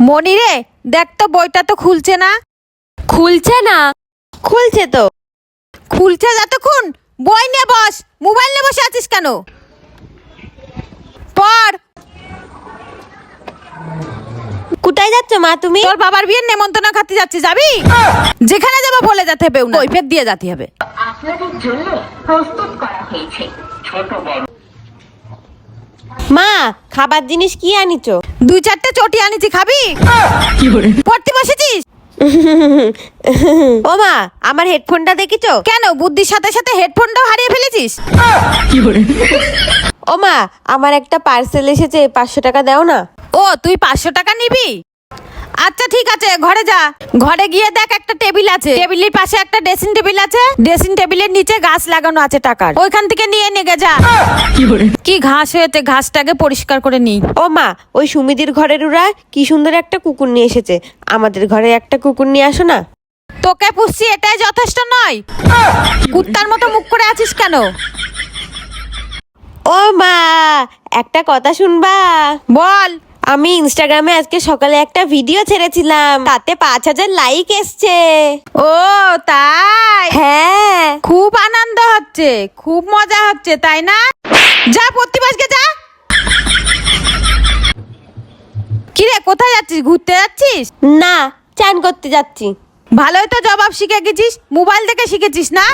মনি রে দেখ তো বইটা তো খুলছে না। খুলছে না? খুলছে তো। খুলছে যতক্ষণ? বই নিয়ে বস মোবাইল নিয়ে বসে আছিস কেন? পর কোথায় যাচ্ছ মা তুমি? তোর বাবার বিয়ের নেমন্তন্ন খাতে যাচ্ছি যাবি? যেখানে যাব বলে যেতে হবে কৈফের দিয়ে যেতে হবে। আপনাদের জন্য প্রস্তুত করা হয়েছে ছোট বড়। মা খাবার জিনিস কি আনিছো? দুই চারটে চটি আনিছি, খাবি? পড়তে বসেছিস? ও মা আমার হেডফোনটা দেখেছ? কেন, বুদ্ধির সাথে সাথে হেডফোনটাও হারিয়ে ফেলেছিস? ও মা আমার একটা পার্সেল এসেছে, পাঁচশো টাকা দাও না। ও, তুই পাঁচশো টাকা নিবি? আচ্ছা ঠিক আছে ঘরে যা। ঘরে গিয়ে দেখ একটা টেবিল আছে। টেবিলের পাশে একটা ড্রেসিং টেবিল আছে। ড্রেসিং টেবিলের নিচে গাছ লাগানো আছে টাকার। ওইখান থেকে নিয়ে নেগে যা। কি ঘাস হয়েছে? ঘাসটাকে পরিষ্কার করে নি। ও মা ওই সুমিদির ঘরের ওরা কি সুন্দর একটা কুকুর নিয়ে এসেছে। আমাদের ঘরে একটা কুকুর নিয়ে আসো না। তোকে পুষছি এটাই যথেষ্ট নয়। কুত্তার মতো মুখ করে আছিস কেন? ও মা একটা কথা শুনবা? বল। আমি ইনস্টাগ্রামে আজকে সকালে একটা ভিডিও ছেড়েছিলাম। তাতে পাঁচ হাজার লাইক এসছে। ও তাই? হ্যাঁ। খুব আনন্দ হচ্ছে খুব মজা হচ্ছে তাই না? যা প্রতিবাসকে যা। কিরে কোথায় যাচ্ছিস? ঘুরতে যাচ্ছিস? না চান করতে যাচ্ছি। ভালোই তো জবাব শিখে গেছিস মোবাইল দেখে শিখেছিস না?